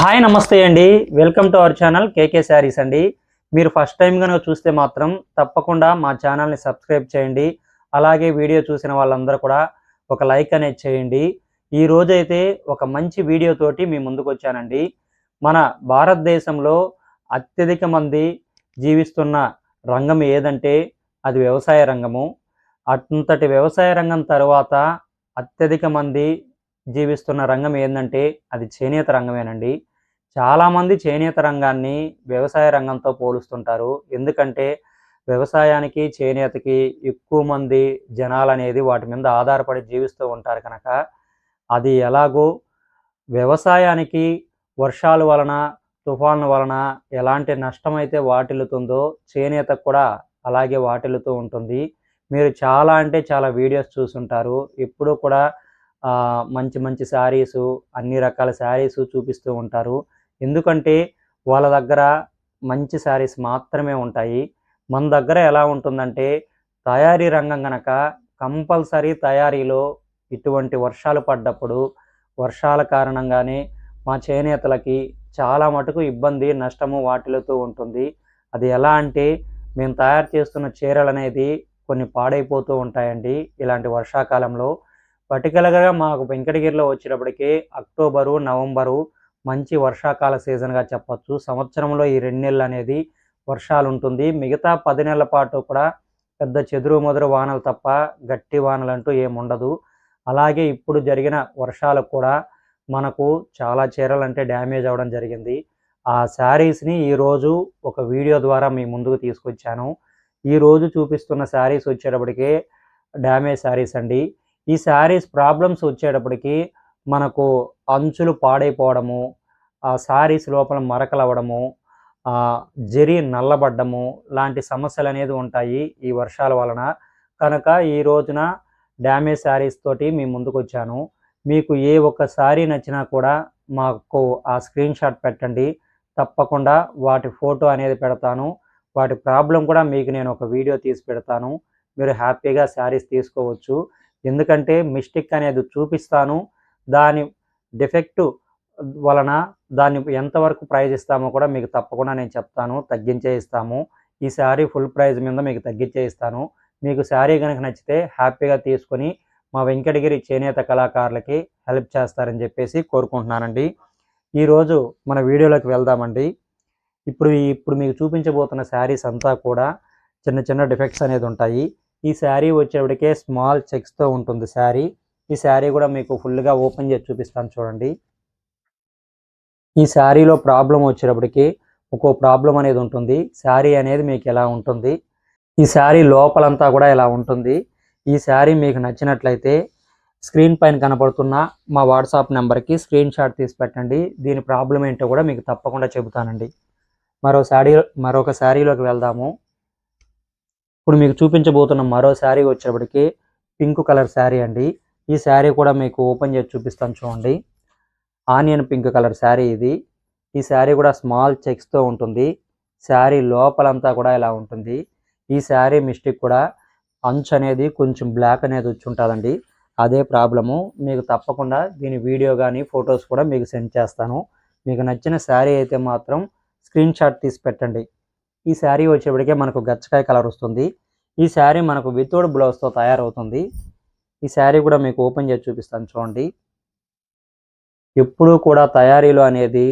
Hi నమస్తే అండి. Welcome to our channel KK Sarees అండి. మీరు ఫస్ట్ టైం కనుక చూస్తే మాత్రం తప్పకుండా మా ఛానల్ని సబ్స్క్రైబ్ చేయండి. అలాగే వీడియో చూసిన వాళ్ళందరూ కూడా ఒక లైక్ అనేది చేయండి. ఈ రోజైతే ఒక మంచి వీడియోతోటి మీ ముందుకు వచ్చానండి. మన భారతదేశంలో అత్యధిక మంది జీవిస్తున్న రంగం ఏదంటే అది వ్యవసాయ రంగము. అంతటి వ్యవసాయ రంగం తర్వాత అత్యధిక మంది జీవిస్తున్న రంగం ఏంటంటే అది చేనేత రంగమేనండి. చాలామంది చేనేత రంగాన్ని వ్యవసాయ రంగంతో పోలుస్తుంటారు. ఎందుకంటే వ్యవసాయానికి చేనేతకి ఎక్కువ మంది జనాలు అనేది వాటి మీద ఆధారపడి జీవిస్తూ ఉంటారు కనుక అది ఎలాగో వ్యవసాయానికి వర్షాల వలన తుఫాన్ల వలన ఎలాంటి నష్టం అయితే వాటిల్లుతుందో చేనేతకు కూడా అలాగే వాటిల్లుతూ ఉంటుంది. మీరు చాలా అంటే చాలా వీడియోస్ చూసుంటారు. ఎప్పుడూ కూడా మంచి మంచి శారీస్ అన్ని రకాల శారీస్ చూపిస్తూ ఉంటారు. ఎందుకంటే వాళ్ళ దగ్గర మంచి శారీస్ మాత్రమే ఉంటాయి. మన దగ్గర ఎలా ఉంటుందంటే తయారీ రంగం గనక కంపల్సరీ తయారీలో ఇటువంటి వర్షాలు పడ్డప్పుడు వర్షాల కారణంగానే మా చేనేతలకి చాలా మటుకు ఇబ్బంది నష్టము వాటిలతో ఉంటుంది. అది ఎలా అంటే మేము తయారు చేస్తున్న చీరలు అనేది కొన్ని పాడైపోతూ ఉంటాయండి. ఇలాంటి వర్షాకాలంలో పర్టికులర్గా మాకు వెంకటగిరిలో వచ్చేటప్పటికి అక్టోబరు నవంబరు మంచి వర్షాకాల సీజన్గా చెప్పచ్చు. సంవత్సరంలో ఈ రెండు నెలలు అనేది వర్షాలు ఉంటుంది మిగతా పది నెలల పాటు కూడా పెద్ద చెదురు మొదరు వానలు తప్ప గట్టి వానలు అంటూ ఏముండదు. అలాగే ఇప్పుడు జరిగిన వర్షాలకు కూడా మనకు చాలా చీరలు అంటే డ్యామేజ్ అవ్వడం జరిగింది. ఆ శారీస్ని ఈరోజు ఒక వీడియో ద్వారా మీ ముందుకు తీసుకొచ్చాను. ఈరోజు చూపిస్తున్న శారీస్ వచ్చేటప్పటికే డ్యామేజ్ శారీస్ అండి. ఈ శారీస్ ప్రాబ్లమ్స్ వచ్చేటప్పటికి మనకు అంచులు పాడైపోవడము ఆ శారీస్ లోపల మరకలవ్వడము జరి నల్లబడ్డము లాంటి సమస్యలు అనేది ఉంటాయి ఈ వర్షాల వలన. కనుక ఈ రోజున డ్యామేజ్ శారీస్ తోటి మీ ముందుకు వచ్చాను మీకు ఏ ఒక్క శారీ నచ్చినా కూడా మాకు ఆ స్క్రీన్ షాట్ పెట్టండి. తప్పకుండా వాటి ఫోటో అనేది పెడతాను. వాటి ప్రాబ్లం కూడా మీకు నేను ఒక వీడియో తీసి పెడతాను. మీరు హ్యాపీగా శారీస్ తీసుకోవచ్చు. ఎందుకంటే మిస్టేక్ అనేది చూపిస్తాను దాని డిఫెక్ట్ వలన దాన్ని ఎంతవరకు ప్రైజ్ ఇస్తామో కూడా మీకు తప్పకుండా నేను చెప్తాను తగ్గించే ఇస్తాము ఈ శారీ ఫుల్ ప్రైజ్ మీద మీకు తగ్గించే ఇస్తాను మీకు శారీ కనుక నచ్చితే హ్యాపీగా తీసుకొని మా వెంకటగిరి చేనేత కళాకారులకి హెల్ప్ చేస్తారని చెప్పేసి కోరుకుంటున్నానండి. ఈరోజు మన వీడియోలోకి వెళ్దామండి. ఇప్పుడు ఇప్పుడు మీకు చూపించబోతున్న శారీస్ అంతా కూడా చిన్న చిన్న డిఫెక్ట్స్ అనేది ఉంటాయి. ఈ శారీ వచ్చేప్పటికే స్మాల్ చెక్స్తో ఉంటుంది శారీ. ఈ శారీ కూడా మీకు ఫుల్గా ఓపెన్ చేసి చూపిస్తాను చూడండి. ఈ శారీలో ప్రాబ్లం వచ్చేటప్పటికి ఒక్కో ప్రాబ్లం అనేది ఉంటుంది. శారీ అనేది మీకు ఎలా ఉంటుంది? ఈ శారీ లోపలంతా కూడా ఎలా ఉంటుంది. ఈ శారీ మీకు నచ్చినట్లయితే స్క్రీన్ పైన కనపడుతున్న మా వాట్సాప్ నెంబర్కి స్క్రీన్ షాట్ తీసి పెట్టండి. దీని ప్రాబ్లం ఏంటో కూడా మీకు తప్పకుండా చెబుతానండి. మరో శారీ మరొక శారీలోకి వెళ్దాము. ఇప్పుడు మీకు చూపించబోతున్న మరో శారీ వచ్చేప్పటికి పింక్ కలర్ శారీ అండి. ఈ శారీ కూడా మీకు ఓపెన్ చేసి చూపిస్తాను చూడండి. ఆనియన్ పింక్ కలర్ శారీ ఇది. ఈ శారీ కూడా స్మాల్ చెక్స్తో ఉంటుంది. శారీ లోపలంతా కూడా ఇలా ఉంటుంది. ఈ శారీ మిస్టేక్ కూడా అంచు అనేది కొంచెం బ్లాక్ అనేది వచ్చి ఉంటుందండి. అదే ప్రాబ్లము. మీకు తప్పకుండా దీని వీడియో కానీ ఫొటోస్ కూడా మీకు సెండ్ చేస్తాను. మీకు నచ్చిన శారీ అయితే మాత్రం స్క్రీన్ షాట్ తీసి పెట్టండి. ఈ శారీ వచ్చేప్పటికే మనకు గచ్చకాయ కలర్ వస్తుంది. ఈ శారీ మనకు వితౌట్ బ్లౌజ్తో తయారవుతుంది. ఈ శారీ కూడా మీకు ఓపెన్ చేసి చూపిస్తాను చూడండి. ఎప్పుడూ కూడా తయారీలో అనేది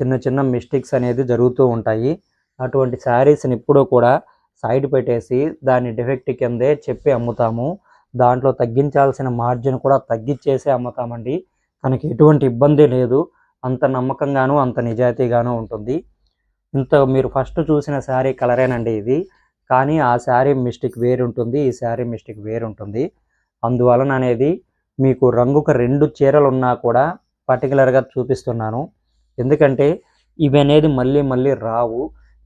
చిన్న చిన్న మిస్టేక్స్ అనేది జరుగుతూ ఉంటాయి. అటువంటి శారీస్ని ఎప్పుడూ కూడా సైడ్ పెట్టేసి దాని డిఫెక్ట్ కిందే చెప్పి అమ్ముతాము. దాంట్లో తగ్గించాల్సిన మార్జిన్ కూడా తగ్గించేసి అమ్ముతామండి. తనకి ఎటువంటి ఇబ్బంది లేదు. అంత నమ్మకంగాను అంత నిజాయితీగాను ఉంటుంది. ఇంత మీరు ఫస్ట్ చూసిన శారీ కలరేనండి ఇది. కానీ ఆ శారీ మిస్టేక్ వేరు ఉంటుంది ఈ శారీ మిస్టేక్ వేరు ఉంటుంది అందువలన అనేది మీకు రంగుకు రెండు చీరలు ఉన్నా కూడా పర్టికులర్గా చూపిస్తున్నాను. ఎందుకంటే ఇవి అనేది మళ్ళీ మళ్ళీ రావు.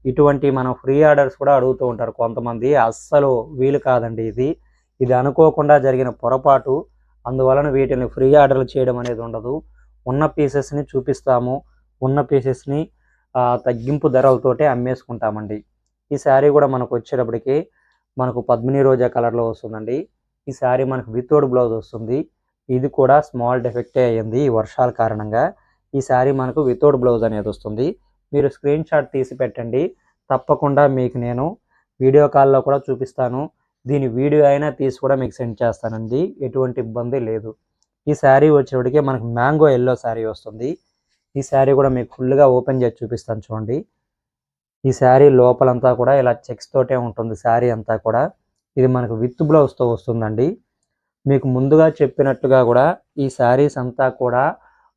ఇటువంటి మనం ఫ్రీ ఆర్డర్స్ కూడా అడుగుతూ ఉంటారు కొంతమంది. అస్సలు వీలు కాదండి ఇది. ఇది అనుకోకుండా జరిగిన పొరపాటు. అందువలన వీటిని ఫ్రీ ఆర్డర్లు చేయడం అనేది ఉండదు. ఉన్న పీసెస్ని చూపిస్తాము. ఉన్న పీసెస్ని తగ్గింపు ధరలతోటే అమ్మేసుకుంటామండి. ఈ శారీ కూడా మనకు వచ్చేటప్పటికి మనకు పద్మిని రోజా కలర్లో వస్తుందండి. ఈ శారీ మనకు వితౌట్ బ్లౌజ్ వస్తుంది. ఇది కూడా స్మాల్ డెఫెక్టే అయ్యింది ఈ వర్షాల కారణంగా. ఈ శారీ మనకు వితౌట్ బ్లౌజ్ అనేది వస్తుంది. మీరు స్క్రీన్ షాట్ తీసి పెట్టండి. తప్పకుండా మీకు నేను వీడియో కాల్లో కూడా చూపిస్తాను. దీని వీడియో అయినా తీసి కూడా మీకు సెండ్ చేస్తానండి. ఎటువంటి ఇబ్బంది లేదు. ఈ శారీ వచ్చేటికి మనకు మ్యాంగో ఎల్లో శారీ వస్తుంది. ఈ శారీ కూడా మీకు ఫుల్గా ఓపెన్ చేసి చూపిస్తాను చూడండి. ఈ శారీ లోపలంతా కూడా ఇలా చెక్స్ తోటే ఉంటుంది శారీ అంతా కూడా. ఇది మనకు విత్ బ్లౌజ్తో వస్తుందండి. మీకు ముందుగా చెప్పినట్టుగా కూడా ఈ శారీస్ అంతా కూడా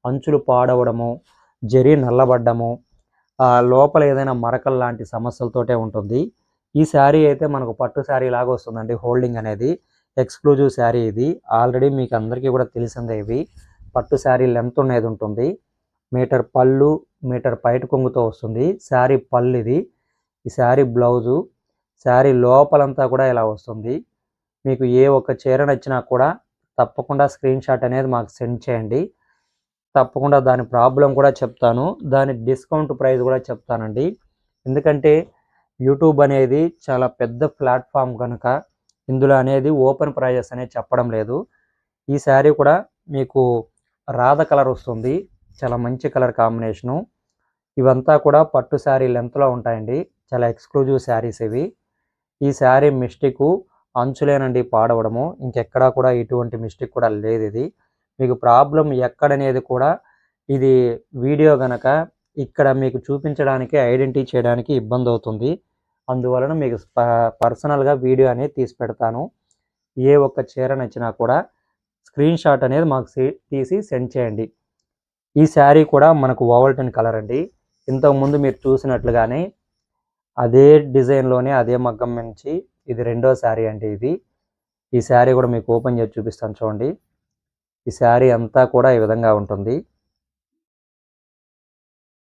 అంచులు పాడవడము జరి నల్లబడ్డము ఆ లోపల ఏదైనా మరకలు లాంటి సమస్యలతోటే ఉంటుంది. ఈ శారీ అయితే మనకు పట్టు శారీ లాగా వస్తుందండి హోల్డింగ్ అనేది. ఎక్స్క్లూజివ్ శారీ ఇది. ఆల్రెడీ మీకు అందరికీ కూడా తెలిసిందే ఇవి. పట్టు శారీ లెంత్ అనేది ఉంటుంది. మీటర్ పళ్ళు మీటర్ పైట కొంగుతో వస్తుంది. శారీ పళ్ళు ఇది ఈ శారీ బ్లౌజు. శారీ లోపలంతా కూడా ఇలా వస్తుంది. మీకు ఏ ఒక్క చీర నచ్చినా కూడా తప్పకుండా స్క్రీన్ షాట్ అనేది మాకు సెండ్ చేయండి. తప్పకుండా దాని ప్రాబ్లం కూడా చెప్తాను. దాని డిస్కౌంట్ ప్రైస్ కూడా చెప్తానండి. ఎందుకంటే యూట్యూబ్ అనేది చాలా పెద్ద ప్లాట్ఫామ్ కనుక ఇందులో అనేది ఓపెన్ ప్రైజెస్ అనేది చెప్పడం లేదు. ఈ శారీ కూడా మీకు రాధ కలర్ వస్తుంది. చాలా మంచి కలర్ కాంబినేషను. ఇవంతా కూడా పట్టు శారీ లెంత్లో ఉంటాయండి. చాలా ఎక్స్క్లూజివ్ శారీస్ ఇవి. ఈ శారీ మిస్టేక్ అంచులేనండి పాడవడము. ఇంకెక్కడా కూడా ఇటువంటి మిస్టేక్ కూడా లేదు ఇది. మీకు ప్రాబ్లం ఎక్కడనేది కూడా ఇది వీడియో గనక ఇక్కడ మీకు చూపించడానికి ఐడెంటిటీ చేయడానికి ఇబ్బంది అవుతుంది. అందువలన మీకు పర్సనల్గా వీడియో అనేది తీసి పెడతాను. ఏ ఒక్క చీర నచ్చినా కూడా స్క్రీన్ షాట్ అనేది మాకు తీసి సెండ్ చేయండి. ఈ శారీ కూడా మనకు ఓవల్టన్ కలర్ అండి. ఇంతకుముందు మీరు చూసినట్లుగానే అదే డిజైన్లోనే అదే మగ్గం నుంచి ఇది రెండో శారీ అండి ఇది. ఈ శారీ కూడా మీకు ఓపెన్ చేసి చూపిస్తాను చూడండి. ఈ శారీ అంతా కూడా ఈ విధంగా ఉంటుంది.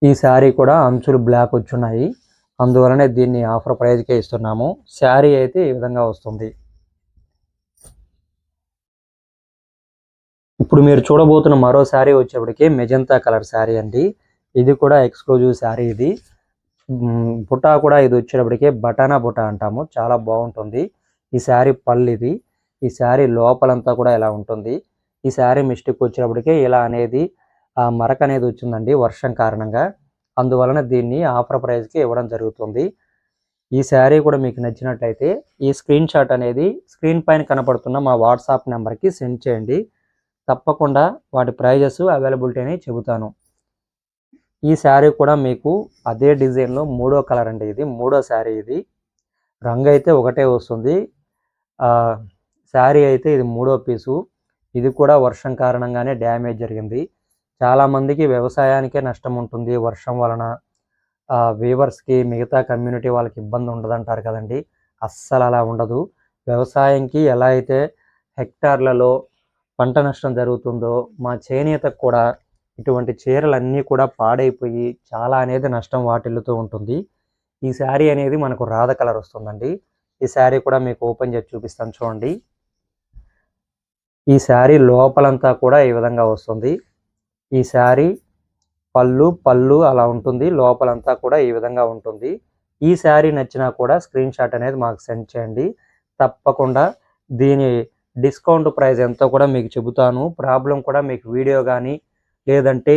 ఈ శారీ కూడా అంచులు బ్లాక్ వచ్చున్నాయి అందువలనే దీన్ని ఆఫర్ ప్రైజ్కే ఇస్తున్నాము. శారీ అయితే ఈ విధంగా వస్తుంది. ఇప్పుడు మీరు చూడబోతున్న మరో శారీ వచ్చేప్పటికి మెజంతా కలర్ శారీ అండి. ఇది కూడా ఎక్స్క్లూజివ్ శారీ ఇది. బుటా కూడా ఇది వచ్చేటప్పటికే బటానా బుటా అంటాము. చాలా బాగుంటుంది. ఈ శారీ పళ్ళు ఇది. ఈ శారీ లోపలంతా కూడా ఇలా ఉంటుంది. ఈ శారీ మిస్టేక్ వచ్చేటప్పటికే ఇలా అనేది ఆ మరక అనేది వచ్చిందండి వర్షం కారణంగా. అందువలన దీన్ని ఆఫర్ ప్రైస్కి ఇవ్వడం జరుగుతుంది. ఈ శారీ కూడా మీకు నచ్చినట్లయితే ఈ స్క్రీన్ షాట్ అనేది స్క్రీన్ పైన కనపడుతున్న మా వాట్సాప్ నెంబర్కి సెండ్ చేయండి. తప్పకుండా వాటి ప్రైజెస్ అవైలబిలిటీ అని చెబుతాను. ఈ శారీ కూడా మీకు అదే డిజైన్లో మూడో కలర్ అండి ఇది మూడో శారీ ఇది. రంగు అయితే ఒకటే వస్తుంది. శారీ అయితే ఇది మూడో పీసు. ఇది కూడా వర్షం కారణంగానే డ్యామేజ్ జరిగింది. చాలామందికి వ్యవసాయానికే నష్టం ఉంటుంది. వర్షం వలన వీవర్స్కి మిగతా కమ్యూనిటీ వాళ్ళకి ఇబ్బంది ఉండదంటారు కదండి. అస్సలు అలా ఉండదు. వ్యవసాయంకి ఎలా అయితే హెక్టార్లలో పంట నష్టం జరుగుతుందో మా చేనేతకు కూడా ఇటువంటి చీరలన్నీ కూడా పాడైపోయి చాలా అనేది నష్టం వాటిల్లుతూ ఉంటుంది. ఈ శారీ అనేది మనకు రాధ కలర్ వస్తుందండి. ఈ శారీ కూడా మీకు ఓపెన్ చేసి చూపిస్తాను చూడండి. ఈ శారీ లోపలంతా కూడా ఈ విధంగా వస్తుంది. ఈ శారీ పళ్ళు పళ్ళు అలా ఉంటుంది. లోపలంతా కూడా ఈ విధంగా ఉంటుంది. ఈ శారీ నచ్చినా కూడా స్క్రీన్ షాట్ అనేది మాకు సెండ్ చేయండి. తప్పకుండా దీని డిస్కౌంట్ ప్రైస్ ఎంతో కూడా మీకు చెబుతాను. ప్రాబ్లం కూడా మీకు వీడియో కానీ లేదంటే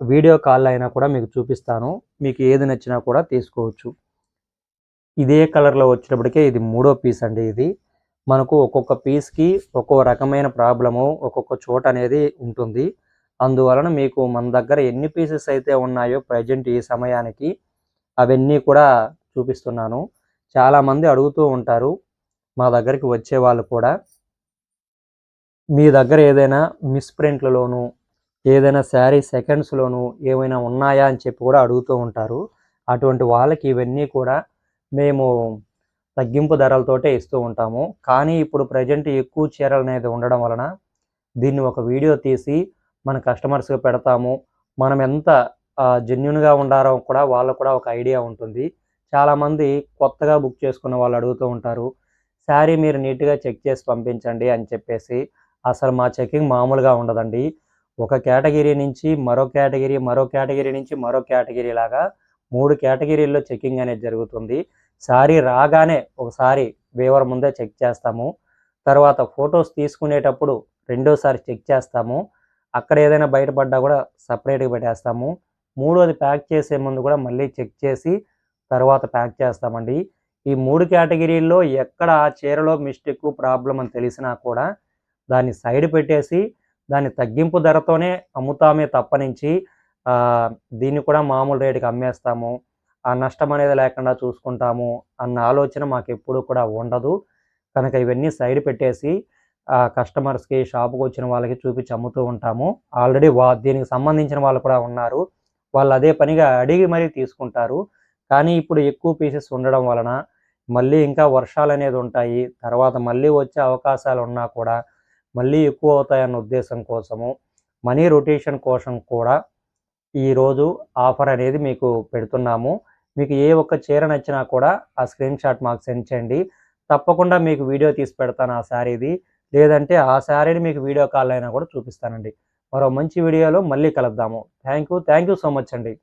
వీడియో కాల్ అయినా కూడా మీకు చూపిస్తాను. మీకు ఏది నచ్చినా కూడా తీసుకోవచ్చు. ఇదే కలర్లో వచ్చినప్పటికే ఇది మూడో పీస్ అండి ఇది. మనకు ఒక్కొక్క పీస్కి ఒక్కో రకమైన ప్రాబ్లము ఒక్కొక్క చోట అనేది ఉంటుంది. అందువలన మీకు మన దగ్గర ఎన్ని పీసెస్ అయితే ఉన్నాయో ప్రజెంట్ ఈ సమయానికి అవన్నీ కూడా చూపిస్తున్నాను. చాలామంది అడుగుతూ ఉంటారు మా దగ్గరికి వచ్చే వాళ్ళు కూడా. మీ దగ్గర ఏదైనా మిస్ప్రింట్లలోను ఏదైనా శారీ సెకండ్స్లోను ఏమైనా ఉన్నాయా అని చెప్పి కూడా అడుగుతూ ఉంటారు. అటువంటి వాళ్ళకి ఇవన్నీ కూడా మేము తగ్గింపు ధరలతోటే ఇస్తూ ఉంటాము. కానీ ఇప్పుడు ప్రజెంట్ ఎక్కువ చీరలు అనేది ఉండడం వలన దీన్ని ఒక వీడియో తీసి మన కస్టమర్స్కి పెడతాము. మనం ఎంత జెన్యున్గా ఉండారో కూడా వాళ్ళకు కూడా ఒక ఐడియా ఉంటుంది. చాలామంది కొత్తగా బుక్ చేసుకున్న వాళ్ళు అడుగుతూ ఉంటారు శారీ మీరు నీట్గా చెక్ చేసి పంపించండి అని చెప్పేసి అసలు మా చెకింగ్ మామూలుగా ఉండదండి. ఒక కేటగిరీ నుంచి మరో కేటగిరీ మరో కేటగిరీ నుంచి మరో కేటగిరీ లాగా మూడు కేటగిరీల్లో చెకింగ్ అనేది జరుగుతుంది. సారీ రాగానే ఒకసారి వేవర్ ముందే చెక్ చేస్తాము. తర్వాత ఫొటోస్ తీసుకునేటప్పుడు రెండోసారి చెక్ చేస్తాము. అక్కడ ఏదైనా బయటపడ్డా కూడా సపరేట్గా పెట్టేస్తాము. మూడోది ప్యాక్ చేసే ముందు కూడా మళ్ళీ చెక్ చేసి తర్వాత ప్యాక్ చేస్తామండి. ఈ మూడు కేటగిరీల్లో ఎక్కడ ఆ చీరలో మిస్టేక్ ప్రాబ్లం అని తెలిసినా కూడా దాన్ని సైడ్ పెట్టేసి దాన్ని తగ్గింపు ధరతోనే అమ్ముతామే తప్పనించి నుంచి దీన్ని కూడా మామూలు రేటుకి అమ్మేస్తాము. ఆ నష్టం అనేది లేకుండా చూసుకుంటాము అన్న ఆలోచన మాకు ఎప్పుడూ కూడా ఉండదు. కనుక ఇవన్నీ సైడ్ పెట్టేసి ఆ కస్టమర్స్కి షాపుకి వచ్చిన వాళ్ళకి చూపించి అమ్ముతూ ఉంటాము. ఆల్రెడీ వా దీనికి సంబంధించిన వాళ్ళు కూడా ఉన్నారు. వాళ్ళు అదే పనిగా అడిగి మరీ తీసుకుంటారు. కానీ ఇప్పుడు ఎక్కువ పీసెస్ ఉండడం వలన మళ్ళీ ఇంకా వర్షాలు అనేది ఉంటాయి. తర్వాత మళ్ళీ వచ్చే అవకాశాలు ఉన్నా కూడా మళ్ళీ ఎక్కువ అవుతాయన్న ఉద్దేశం కోసము మనీ రొటేషన్ కోసం కూడా ఈరోజు ఆఫర్ అనేది మీకు పెడుతున్నాము. మీకు ఏ ఒక్క చీర నచ్చినా కూడా ఆ స్క్రీన్ షాట్ మాకు సెండ్ చేయండి. తప్పకుండా మీకు వీడియో తీసి పెడతాను ఆ శారీది లేదంటే ఆ శారీని మీకు వీడియో కాల్ అయినా కూడా చూపిస్తానండి. మరో మంచి వీడియోలో మళ్ళీ కలుద్దాము. Thank you. Thank you so much అండి.